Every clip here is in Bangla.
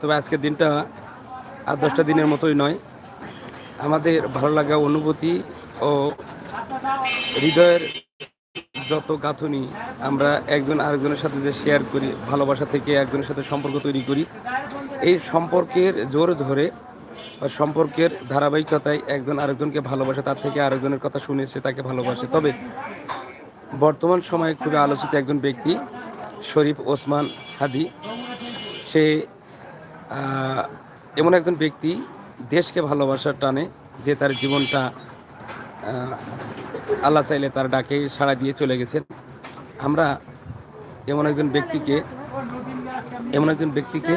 তবে আজকের দিনটা আর দশটা দিনের মতোই নয়। আমাদের ভালো লাগা অনুভূতি ও হৃদয়ের যত গাঁথনি আমরা একজন আরেকজনের সাথে যে শেয়ার করি, ভালোবাসা থেকে একজনের সাথে সম্পর্ক তৈরি করি, এই সম্পর্কের জোর ধরে বা সম্পর্কের ধারাবাহিকতায় একজন আরেকজনকে ভালোবাসে, তার থেকে আরেকজনের কথা শুনে সে তাকে ভালোবাসে। তবে বর্তমান সময়ে খুবই আলোচিত একজন ব্যক্তি, শরীফ ওসমান হাদি। সে এমন একজন ব্যক্তি দেশকে ভালোবাসার টানে যে তার জীবনটা আল্লাহ চাইলে তার ডাকে সাড়া দিয়ে চলে গেছেন। আমরা এমন একজন ব্যক্তিকে, এমন একজন ব্যক্তিকে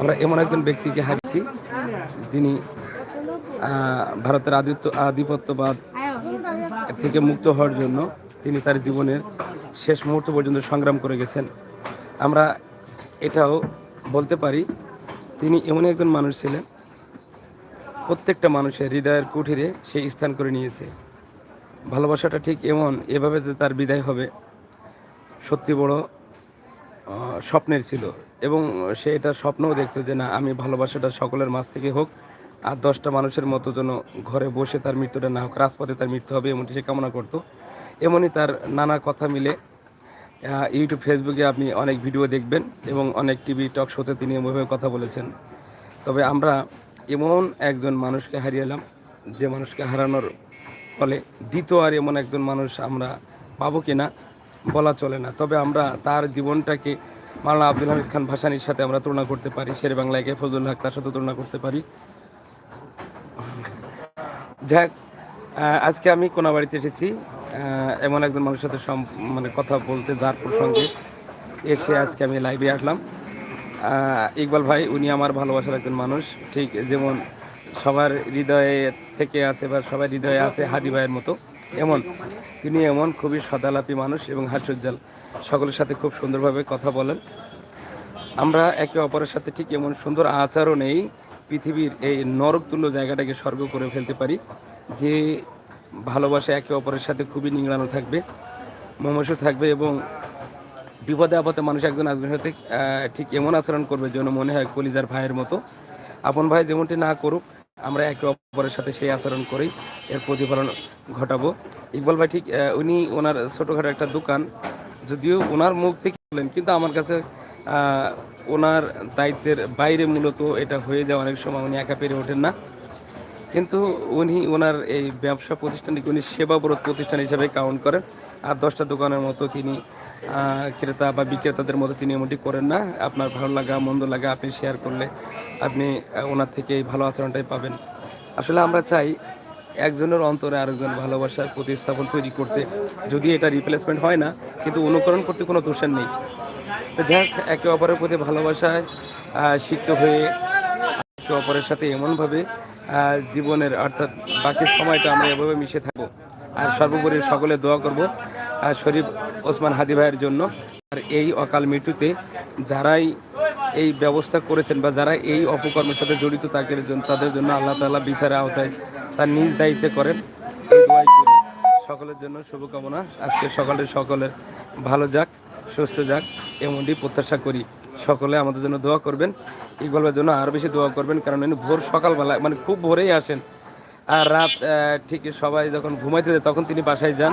আমরা এমন একজন ব্যক্তিকে হারিয়েছি যিনি ভারতের আদিত্য আধিপত্যবাদ থেকে মুক্ত হওয়ার জন্য তিনি তার জীবনের শেষ মুহূর্ত পর্যন্ত সংগ্রাম করে গেছেন। আমরা এটাও বলতে পারি, তিনি এমন একজন মানুষ ছিলেন, প্রত্যেকটা মানুষের হৃদয়ের কুঠিরে সে স্থান করে নিয়েছে। ভালোবাসাটা ঠিক এমন, এভাবে যে তার বিদায় হবে, সত্যি বড় স্বপ্নের ছিল। এবং সে এটা স্বপ্নও দেখতো যে, না, আমি ভালোবাসাটা সকলের মাঝ থেকে হোক, আর দশটা মানুষের মতো যেন ঘরে বসে তার মৃত্যুটা না হোক, রাজপথে তার মৃত্যু হবে, এমনটি সে কামনা করতো। এমনই তার নানা কথা মিলে ইউটিউব ফেসবুকে আপনি অনেক ভিডিও দেখবেন এবং অনেক টিভি টক শোতে তিনি এমনভাবে কথা বলেছেন। তবে আমরা এমন একজন মানুষকে হারিয়েলাম যে মানুষকে হারানোর ফলে দ্বিতীয় আর এমন একজন মানুষ আমরা পাবো কি না বলা চলে না। তবে আমরা তার জীবনটাকে মাওলানা আব্দুল হামিদ খান ভাসানির সাথে আমরা তুলনা করতে পারি, শের বাংলাকে ফজলুল হক তার সাথে তুলনা করতে পারি। যাক আজকে আমি কোনাবাড়িতে এসেছি। এমন একজন মানুষের সাথে মানে কথা বলতে যার প্রসঙ্গে এসে আজকে আমি লাইভে আসলাম। ইকবাল ভাই, উনি আমার ভালোবাসার একজন মানুষ। ঠিক যেমন সবার হৃদয়ে থেকে আছে বা সবার হৃদয়ে আছে হাদি ভাইয়ের মতো। এমন, তিনি এমন খুবই সদালাপী মানুষ এবং হাস্যোজ্জ্বল। সকলের সাথে খুব সুন্দরভাবে কথা বলেন। আমরা একে অপরের সাথে ঠিক এমন সুন্দর আচরণেই পৃথিবীর এই নরকতুল্য জায়গাটাকে স্বর্গ করে ফেলতে পারি, যে ভালোবাসা একে অপরের সাথে খুবই নিংড়ানো থাকবে মমস্য থাকবে এবং বিপদে আপদে মানুষ একজন আরেকজনের সাথে ঠিক এমন আচরণ করবে যেন মনে হয় কলিজার ভাইয়ের মতো। আপন ভাই যেমনটি না করুক, আমরা একে অপরের সাথে সেই আচরণ করেই এর প্রতিফলন ঘটাবো। ইকবাল ভাই, ঠিক উনি ওনার ছোটোখাটো একটা দোকান, যদিও ওনার মুখ থেকে বলেন, কিন্তু আমার কাছে ওনার দায়িত্বের বাইরে মূলত এটা হয়ে যায় অনেক সময় উনি একা পেরে ওঠেন না। কিন্তু উনি ওনার এই ব্যবসা প্রতিষ্ঠানটিকে উনি সেবাব্রত প্রতিষ্ঠান হিসাবে কাউন্ট করেন। আর দশটা দোকানের মতো তিনি ক্রেতা বা বিক্রেতাদের মতো তিনি এমনটি করেন না। আপনার ভালো লাগা, মন্দ লাগা আপনি শেয়ার করলে আপনি ওনার থেকে এই ভালো আচরণটাই পাবেন। আসলে আমরা চাই একজনের অন্তরে আরেকজন ভালোবাসার প্রতিস্থাপন তৈরি করতে। যদি এটা রিপ্লেসমেন্ট হয় না, কিন্তু অনুকরণ করতে কোনো দোষের নেই। তো যাক একে অপরের প্রতি ভালোবাসায় সিক্ত হয়ে, একে অপরের সাথে এমনভাবে জীবনের, অর্থাৎ বাকি সময়টা আমরা এভাবে মিশে থাকব। আর সর্বোপরি সকলে দোয়া করব আর শরীফ ওসমান হাদি ভাইয়ের জন্য। আর এই অকাল মৃত্যুতে যারাই এই ব্যবস্থা করেছেন বা যারা এই অপকর্মের সাথে জড়িত জন্য তাদের জন্য আল্লাহ তাআলা বিচারের আওতায় তার নিজ দায়িত্বে করেন। সকলের জন্য শুভকামনা। আজকে সকালে সকলের ভালো যাক, সুস্থ যাক, এমনটি প্রত্যাশা করি। সকলে আমাদের জন্য দোয়া করবেন, ইকবালের জন্য আরও বেশি দোয়া করবেন, কারণ উনি ভোর সকালবেলা মানে খুব ভোরেই আসেন। আর রাত ঠিক সবাই যখন ঘুমাইতে যায়, তখন তিনি বাসায় যান।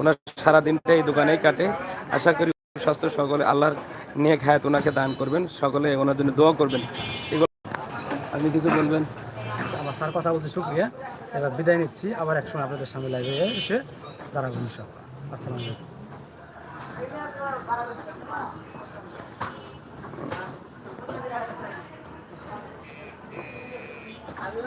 ওনার সারা দিনটা এই দোকানেই কাটে। আশা করি স্বাস্থ্য সকলে, আল্লাহর নিয়ে খায়াত ওনাকে দান করবেন। সকলে ওনার জন্য দোয়া করবেন। আপনি কিছু বলবেন? আমার স্যার কথা বলছি, শুক্রিয়া। এবার বিদায় নিচ্ছি। আবার একসময় আপনাদের সামনে লাইভে এসে দাঁড়াবো ইনশাআল্লাহ। আসসালামু আলাইকুম। আমি